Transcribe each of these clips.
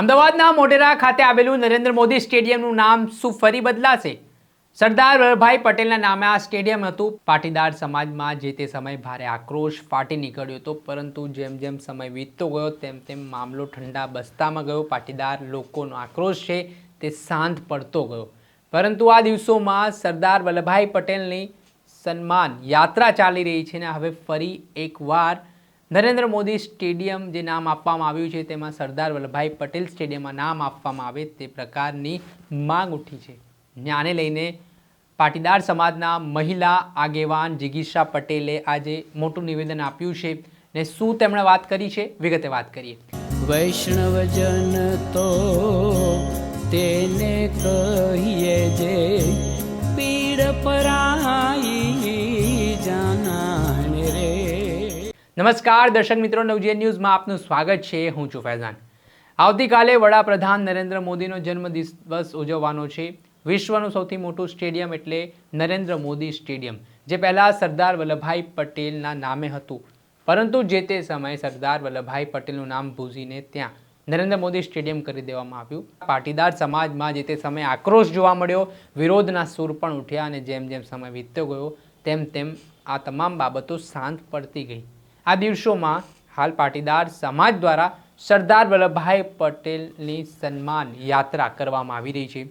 અમદાવાદના મોઢેરા ખાતે આવેલું નરેન્દ્ર મોદી સ્ટેડિયમનું નામ શું ફરી બદલાશે? સરદાર વલ્લભભાઈ પટેલના નામે આ સ્ટેડિયમ હતું. પાટીદાર સમાજમાં જે તે સમયે ભારે આક્રોશ ફાટી નીકળ્યો હતો, પરંતુ જેમ જેમ સમય વીતતો ગયો, તેમ તેમ મામલો ઠંડા બસ્તામાં ગયો. પાટીદાર લોકોનો આક્રોશ છે તે શાંત પડતો ગયો. પરંતુ આ દિવસોમાં સરદાર વલ્લભભાઈ પટેલની સન્માન યાત્રા ચાલી રહી છે ને હવે ફરી એકવાર નરેન્દ્ર મોદી સ્ટેડિયમ જે નામ આપવામાં આવ્યું છે, તેમાં સરદાર વલ્લભભાઈ પટેલ સ્ટેડિયમમાં નામ આપવામાં આવે તે પ્રકારની માંગ ઉઠી છે. આને લઈને પાટીદાર સમાજના મહિલા આગેવાન જિગીષા પટેલે આજે મોટું નિવેદન આપ્યું છે ને શું તેમણે વાત કરી છે, વિગતે વાત કરીએ. વૈષ્ણવજન તો તેને કહીએ જે પીડ પરાઈ નમસ્કાર, દર્શક મિત્રો નવજીએન ન્યૂઝમાં આપનું સ્વાગત છે. હું છું ફૈઝાન. આવતીકાલે વડાપ્રધાન નરેન્દ્ર મોદીનો જન્મ દિવસ ઉજવવાનો છે. વિશ્વનું સૌથી મોટું સ્ટેડિયમ એટલે નરેન્દ્ર મોદી સ્ટેડિયમ, જે પહેલાં સરદાર વલ્લભભાઈ પટેલના નામે હતું. પરંતુ જે તે સમયે સરદાર વલ્લભભાઈ પટેલનું નામ ભૂજીને ત્યાં નરેન્દ્ર મોદી સ્ટેડિયમ કરી દેવામાં આવ્યું. પાટીદાર સમાજમાં જે તે સમયે આક્રોશ જોવા મળ્યો, વિરોધના સૂર પણ ઉઠ્યા અને જેમ જેમ સમય વીતતો ગયો, તેમ તેમ આ તમામ બાબતો શાંત પડતી ગઈ. આ દિવસોમાં હાલ પાટીદાર સમાજ દ્વારા સરદાર વલ્લભભાઈ પટેલની સન્માન યાત્રા કરવામાં આવી રહી છે.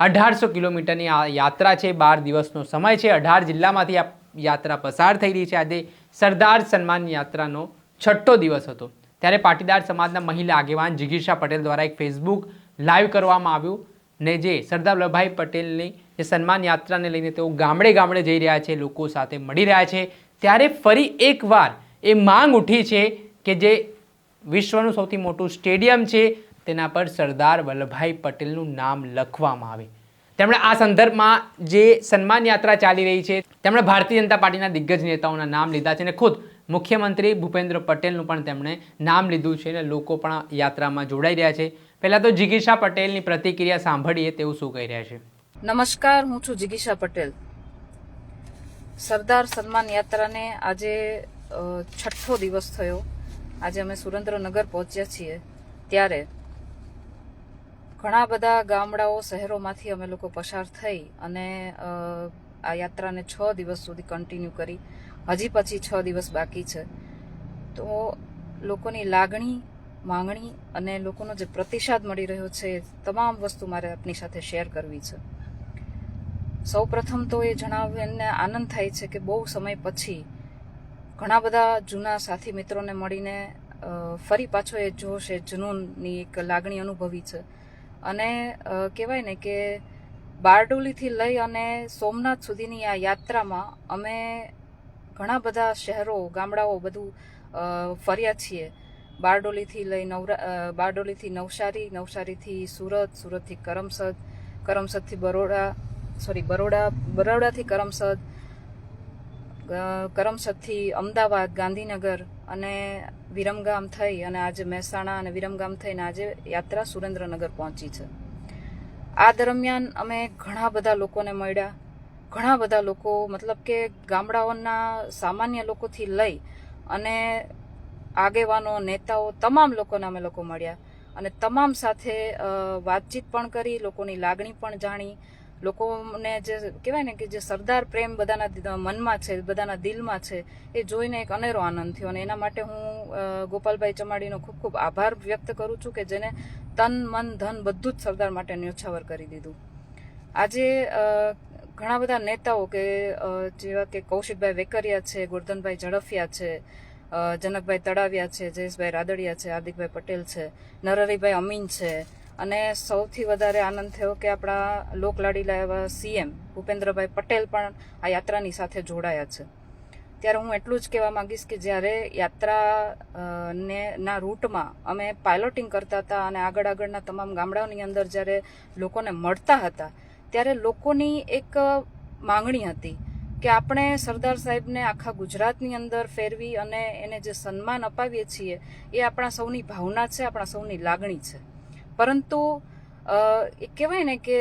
અઢારસો કિલોમીટરની આ યાત્રા છે, બાર દિવસનો સમય છે. અઢાર જિલ્લામાંથી આ યાત્રા પસાર થઈ રહી છે. આજે સરદાર સન્માન યાત્રાનો છઠ્ઠો દિવસ હતો. ત્યારે પાટીદાર સમાજના મહિલા આગેવાન જિગીર્ષા પટેલ દ્વારા એક ફેસબુક લાઈવ કરવામાં આવ્યું ને જે સરદાર વલ્લભભાઈ પટેલની જે સન્માન યાત્રાને લઈને તેઓ ગામડે ગામડે જઈ રહ્યા છે, લોકો સાથે મળી રહ્યા છે. ત્યારે ફરી એકવાર એ માંગ ઉઠી છે કે જે વિશ્વનું સૌથી મોટું સ્ટેડિયમ છે, તેના પર સરદાર વલ્લભભાઈ પટેલનું નામ લખવામાં આવે. તેમણે આ સંદર્ભમાં જે સન્માન યાત્રા ચાલી રહી છે, તેમણે ભારતીય જનતા પાર્ટીના દિગ્ગજ નેતાઓના નામ લીધા છે અને ખુદ મુખ્યમંત્રી ભૂપેન્દ્ર પટેલનું પણ તેમણે નામ લીધું છે અને લોકો પણ યાત્રામાં જોડાઈ રહ્યા છે. પહેલાં તો જિગીષા પટેલની પ્રતિક્રિયા સાંભળીએ તેવું શું કહી રહ્યા છે? નમસ્કાર, હું છું જિગીષા પટેલ. સરદાર સન્માન યાત્રાને આજે છઠ્ઠો દિવસ થયો. આજે અમે સુરેન્દ્રનગર પહોંચ્યા છીએ. ત્યારે ઘણા બધા ગામડાઓ, શહેરોમાંથી અમે લોકો પસાર થઈ અને આ યાત્રાને છ દિવસ સુધી કન્ટિન્યુ કરી. હજી પછી છ દિવસ બાકી છે. તો લોકોની લાગણી, માંગણી અને લોકોનો જે પ્રતિસાદ મળી રહ્યો છે એ તમામ વસ્તુ મારે આપની સાથે શેર કરવી છે. સૌ પ્રથમ તો એ જણાવીને આનંદ થાય છે કે બહુ સમય પછી ઘણા બધા જૂના સાથી મિત્રોને મળીને ફરી પાછો એ જોશ, એ જનૂનની એક લાગણી અનુભવી છે. અને કહેવાય ને કે બારડોલીથી લઈ અને સોમનાથ સુધીની આ યાત્રામાં અમે ઘણા બધા શહેરો, ગામડાઓ બધું ફર્યા છીએ. બારડોલીથી લઈ નવરા બારડોલીથી નવસારી, નવસારીથી સુરત, સુરતથી કરમસદ, કરમસદથી બરોડા સોરી બરોડા, બરોડાથી કરમસદ કરમસદથી અમદાવાદ, ગાંધીનગર અને વિરમગામ થઈ અને આજે મહેસાણા અને વિરમગામ થઈને આજે યાત્રા સુરેન્દ્રનગર પહોંચી છે. આ દરમિયાન અમે ઘણા બધા લોકોને મળ્યા. ઘણા બધા લોકો, મતલબ કે ગામડાઓના સામાન્ય લોકોથી લઈ અને આગેવાનો, નેતાઓ, તમામ લોકોને અમે લોકો મળ્યા. અને તમામ સાથે વાતચીત પણ કરી, લોકોની લાગણી પણ જાણી. લોકોને જે કહેવાય ને કે જે સરદાર પ્રેમ બધાના મનમાં છે, બધાના દિલમાં છે, એ જોઈને એક અનેરો આનંદ થયો અને એના માટે હું ગોપાલભાઈ ચમાડીનો ખૂબ ખૂબ આભાર વ્યક્ત કરું છું કે જેને તન, મન, ધન બધું જ સરદાર માટે ન્યોછાવર કરી દીધું. આજે ઘણા બધા નેતાઓ કે જેવા કે કૌશિકભાઈ વેકરિયા છે, ગોરધનભાઈ ઝડફિયા છે જનકભાઈ તળાવિયા છે, જયેશભાઈ રાદડિયા છે, હાર્દિકભાઈ પટેલ છે, નરહરીભાઈ અમીન છે અને સૌથી વધારે આનંદ થયો કે આપણા લોકલાડીલા એવા સીએમ ભૂપેન્દ્રભાઈ પટેલ પણ આ યાત્રાની સાથે જોડાયા છે. ત્યારે હું એટલું જ કહેવા માંગીશ કે જ્યારે યાત્રા ને, ના રૂટમાં અમે પાયલોટિંગ કરતા હતા અને આગળ આગળના તમામ ગામડાઓની અંદર જ્યારે લોકોને મળતા હતા, ત્યારે લોકોની એક માંગણી હતી કે આપણે સરદાર સાહેબને આખા ગુજરાતની અંદર ફેરવી અને એને જે સન્માન અપાવીએ છીએ એ આપણા સૌની ભાવના છે, આપણા સૌની લાગણી છે. પરંતુ એ કહેવાય ને કે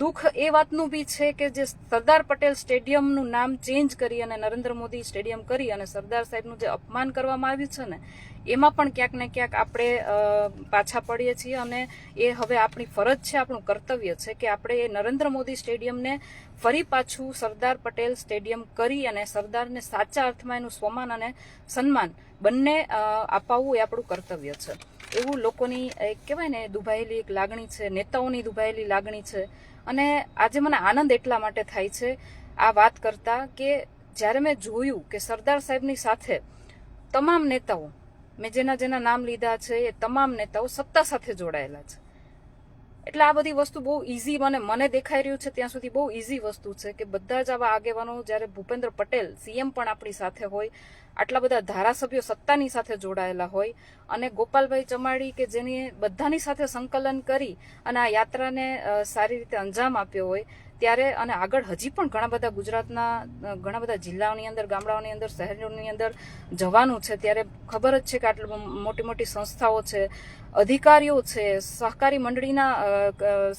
દુઃખ એ વાતનું બી છે કે જે સરદાર પટેલ સ્ટેડિયમનું નામ ચેન્જ કરી અને નરેન્દ્ર મોદી સ્ટેડિયમ કરી અને સરદાર સાહેબનું જે અપમાન કરવામાં આવ્યું છે ને, એમાં પણ ક્યાંક ને ક્યાંક આપણે પાછા પડીએ છીએ અને એ હવે આપણી ફરજ છે, આપણું કર્તવ્ય છે કે આપણે એ નરેન્દ્ર મોદી સ્ટેડિયમને ફરી પાછું સરદાર પટેલ સ્ટેડિયમ કરી અને સરદારને સાચા અર્થમાં એનું સ્વમાન અને સન્માન બંને અપાવવું એ આપણું કર્તવ્ય છે. એવું લોકોની એક કહેવાય ને, દુભાયેલી એક લાગણી છે, નેતાઓની દુભાયેલી લાગણી છે. અને આજે મને આનંદ એટલા માટે થાય છે આ વાત કરતા કે જ્યારે મેં જોયું કે સરદાર સાહેબની સાથે તમામ નેતાઓ, મેં જેના જેના નામ લીધા છે, એ તમામ નેતાઓ સત્તા સાથે જોડાયેલા છે. એટલે આ બધી વસ્તુ બહુ ઇઝી મને મને દેખાઈ રહ્યું છે ત્યાં સુધી બહુ ઇઝી વસ્તુ છે કે બધા જ આવા આગેવાનો, જ્યારે ભૂપેન્દ્ર પટેલ સીએમ પણ આપણી સાથે હોય, આટલા બધા ધારાસભ્યો સત્તાની સાથે જોડાયેલા હોય, અને ગોપાલભાઈ ચમાડી કે જેની બધાની સાથે સંકલન કરી અને આ યાત્રાને સારી રીતે અંજામ આપ્યો હોય ત્યારે અને આગળ હજી પણ ઘણા બધા ગુજરાતના ઘણા બધા જિલ્લાઓની અંદર, ગામડાઓની અંદર, શહેરોની અંદર જવાનું છે. ત્યારે ખબર જ છે કે આટલી મોટી મોટી સંસ્થાઓ છે, અધિકારીઓ છે, સહકારી મંડળીના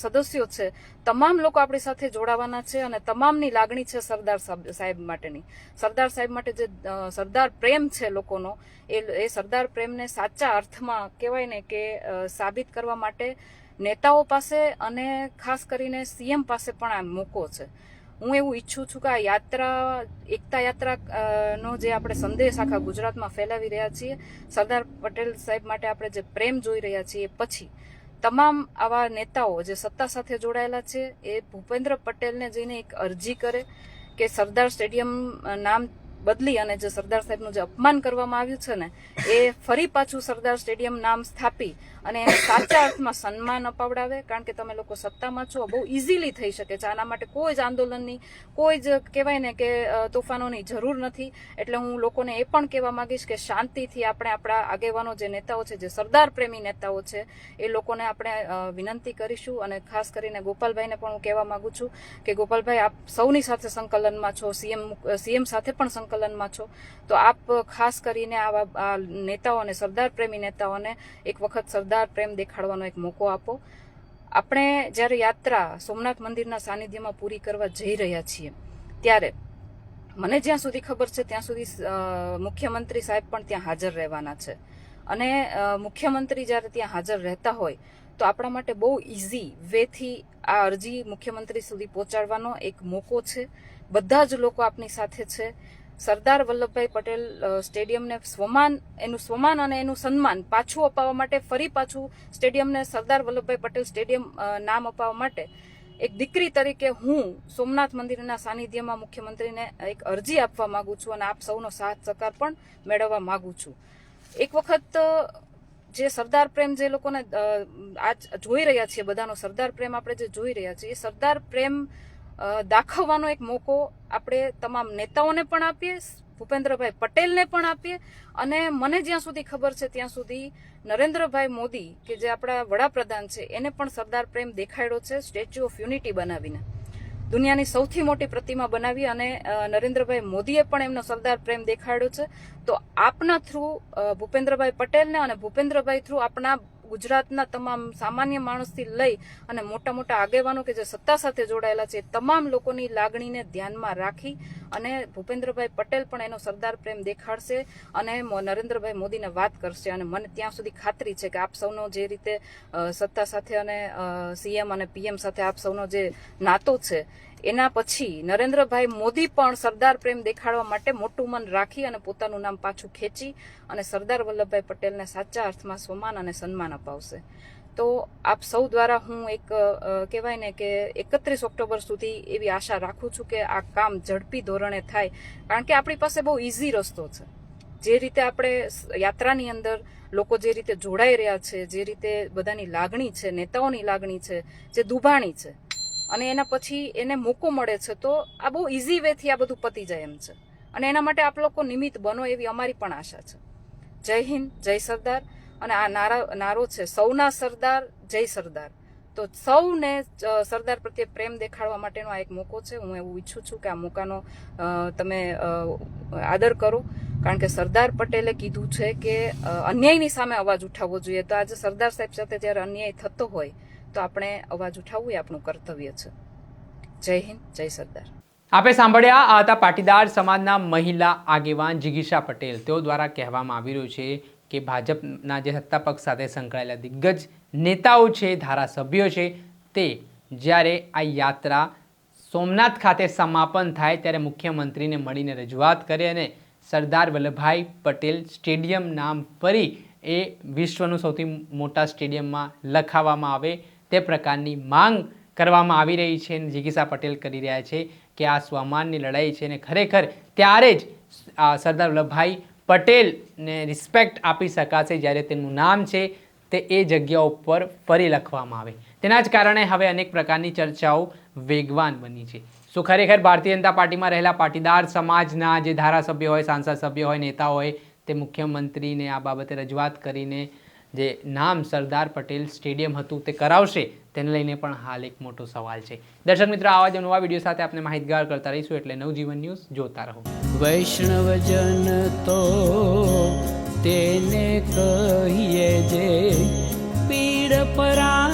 સદસ્યો છે. તમામ લોકો આપણી સાથે જોડાવાના છે અને તમામની લાગણી છે સરદાર સાહેબ માટેની. સરદાર સાહેબ માટે જે સરદાર પ્રેમ છે લોકોનો, એ સરદાર પ્રેમને સાચા અર્થમાં કહેવાય ને કે સાબિત કરવા માટે નેતાઓ પાસે અને ખાસ કરીને સીએમ પાસે પણ આ મોકો છે. હું એવું ઈચ્છું છું કે આ યાત્રા, એકતા યાત્રા નો જે આપણે સંદેશ આખા ગુજરાતમાં ફેલાવી રહ્યા છીએ, સરદાર પટેલ સાહેબ માટે આપણે જે પ્રેમ જોઈ રહ્યા છીએ પછી. તમામ આવા નેતાઓ જે સત્તા સાથે જોડાયેલા છે, એ ભૂપેન્દ્ર પટેલને જઈને એક અરજી કરે કે સરદાર સ્ટેડિયમ નામ બદલી અને જે સરદાર સાહેબનું જે અપમાન કરવામાં આવ્યું છે ને, એ ફરી પાછું સરદાર સ્ટેડિયમ નામ સ્થાપી અને એને સાચા અર્થમાં સન્માન અપાવડાવે, કારણ કે તમે લોકો સત્તામાં છો, બહુ ઇઝીલી થઈ શકે છે. આના માટે કોઈ જ આંદોલનની, કોઈ જ કહેવાય ને કે તોફાનોની જરૂર નથી. એટલે હું લોકોને એ પણ કહેવા માંગીશ કે શાંતિથી આપણે આપણા આગેવાનો જે નેતાઓ છે, જે સરદાર પ્રેમી નેતાઓ છે, એ લોકોને આપણે વિનંતી કરીશું અને ખાસ કરીને ગોપાલભાઈને પણ હું કહેવા માંગુ છું કે ગોપાલભાઈ, આપ સૌની સાથે સંકલનમાં છો, સીએમ સીએમ સાથે પણ સંકલનમાં છો. તો આપ ખાસ કરીને આવા, આ નેતાઓને, સરદાર પ્રેમી નેતાઓને એક વખત સરદાર પ્રેમ દેખાડવાનો એક મોકો આપો. આપણે જ્યારે યાત્રા સોમનાથ મંદિરના સાનિધ્યમાં પૂરી કરવા જઈ રહ્યા છીએ, ત્યારે મને જ્યાં સુધી ખબર છે, ત્યાં સુધી મુખ્યમંત્રી સાહેબ પણ ત્યાં હાજર રહેવાના છે. અને મુખ્યમંત્રી જ્યારે ત્યાં હાજર રહેતા હોય, તો આપણા માટે બહુ ઇઝી વેથી આ અરજી મુખ્યમંત્રી સુધી પહોંચાડવાનો એક મોકો છે. બધા જ લોકો આપની સાથે છે. સરદાર વલ્લભભાઈ પટેલ સ્ટેડિયમને સ્વમાન, એનું સ્વમાન અને એનું સન્માન પાછું અપાવવા માટે, ફરી પાછું સ્ટેડિયમને સરદાર વલ્લભભાઈ પટેલ સ્ટેડિયમ નામ અપાવવા માટે એક દીકરી તરીકે હું સોમનાથ મંદિરના સાનિધ્યમાં મુખ્યમંત્રીને એક અરજી આપવા માંગુ છું અને આપ સૌનો સાથ સહકાર પણ મેળવવા માંગુ છું. એક વખત જે સરદાર પ્રેમ જે લોકોને આજ જોઈ રહ્યા છીએ બધાનો સરદાર પ્રેમ આપણે જે જોઈ રહ્યા છીએ, એ સરદાર પ્રેમ દાખવવાનો એક મોકો આપણે તમામ નેતાઓને પણ આપીએ ભૂપેન્દ્રભાઈ પટેલને પણ આપીએ અને મને જ્યાં સુધી ખબર છે ત્યાં સુધી નરેન્દ્રભાઈ મોદી કે જે આપણા વડાપ્રધાન છે, એને પણ સરદાર પ્રેમ દેખાડ્યો છે, સ્ટેચ્યુ ઓફ યુનિટી બનાવીને. દુનિયાની સૌથી મોટી પ્રતિમા બનાવી અને નરેન્દ્રભાઈ મોદીએ પણ એમનો સરદાર પ્રેમ દેખાડ્યો છે. તો આપના થ્રુ ભૂપેન્દ્રભાઈ પટેલને અને ભૂપેન્દ્રભાઈ થ્રુ આપણા ગુજરાતના તમામ સામાન્ય માણસથી લઈ અને મોટા મોટા આગેવાનો કે જે સત્તા સાથે જોડાયેલા છે તમામ લોકોની લાગણીને ધ્યાનમાં રાખી અને ભૂપેન્દ્રભાઈ પટેલ પણ એનો સરદાર પ્રેમ દેખાડશે અને નરેન્દ્રભાઈ મોદીને વાત કરશે. અને મને ત્યાં સુધી ખાતરી છે કે આપ સૌનો જે રીતે સત્તા સાથે અને સીએમ અને પીએમ સાથે આપ સૌનો જે નાતો છે એના પછી નરેન્દ્રભાઈ મોદી પણ સરદાર પ્રેમ દેખાડવા માટે મોટું મન રાખી અને પોતાનું નામ પાછું ખેંચી અને સરદાર વલ્લભભાઈ પટેલને સાચા અર્થમાં સ્વમાન અને સન્માન અપાવશે. તો આપ સૌ દ્વારા હું એક કહેવાય ને કે એકત્રીસ ઓક્ટોબર સુધી એવી આશા રાખું છું કે આ કામ ઝડપી ધોરણે થાય. કારણ કે આપણી પાસે બહુ ઇઝી રસ્તો છે. જે રીતે આપણે યાત્રાની અંદર લોકો જે રીતે જોડાઈ રહ્યા છે, જે રીતે બધાની લાગણી છે, નેતાઓની લાગણી છે, જે દુભાણી છે અને એના પછી એને મોકો મળે છે, તો આ બહુ ઇઝી વેથી આ બધું પતી જાય એમ છે. અને એના માટે આપ લોકો નિમિત્ત બનો એવી અમારી પણ આશા છે. જય હિન્દ, જય સરદાર. અને આ નારા, નારો છે, સૌના સરદાર, જય સરદાર. તો સૌને સરદાર પ્રત્યે પ્રેમ દેખાડવા માટેનો આ એક મોકો છે. હું એવું ઈચ્છું છું કે આ મોકાનો તમે આદર કરો. કારણ કે સરદાર પટેલે કીધું છે કે અન્યાયની સામે અવાજ ઉઠાવવો જોઈએ. તો આજે સરદાર સાહેબ સાથે જ્યારે અન્યાય થતો હોય તો આપણે અવાજ ઉઠાવવું એ આપણું કર્તવ્ય છે. જય હિન્દ, જય સરદાર. આપે સાંભળ્યા, આ હતા પાટીદાર સમાજના મહિલા આગેવાન જિગીશા પટેલ. તેઓ દ્વારા કહેવામાં આવી રહ્યું છે કે ભાજપના જે સત્તા પક્ષ સાથે સંકળાયેલા દિગ્ગજ નેતાઓ છે, ધારાસભ્યો છે, તે જ્યારે આ યાત્રા સોમનાથ ખાતે સમાપન થાય ત્યારે મુખ્યમંત્રીને મળીને રજૂઆત કરે અને સરદાર વલ્લભભાઈ પટેલ સ્ટેડિયમ નામ ફરી એ વિશ્વનું સૌથી મોટા સ્ટેડિયમમાં લખાવવામાં આવે તે પ્રકારની માંગ કરવામાં આવી રહી છે અને જિગીસા પટેલ કરી રહ્યા છે કે આ સ્વમાનની લડાઈ છે અને ખરેખર ત્યારે જ સરદાર વલ્લભભાઈ પટેલને રિસ્પેક્ટ આપી શકાશે જ્યારે તેનું નામ છે તે એ જગ્યા ઉપર ફરી લખવામાં આવે. તેના જ કારણે હવે અનેક પ્રકારની ચર્ચાઓ વેગવાન બની છે. સો ખરેખર ભારતીય જનતા પાર્ટીમાં રહેલા પાટીદાર સમાજના જે ધારાસભ્ય હોય, સાંસદ સભ્ય હોય, નેતા હોય, તે મુખ્યમંત્રીને આ બાબતે રજૂઆત કરીને જે નામ સરદાર પટેલ સ્ટેડિયમ હતું તે કરાવશે, તેને લઈને પણ હાલ એક મોટો સવાલ છે. દર્શક મિત્રો, આવા જ નવા વીડિયો સાથે આપણે માહિતગાર કરતા રહીશું એટલે નવજીવન ન્યૂઝ જોતા રહો. વૈષ્ણવજન તો તેને કહીએ જે પીડ પરા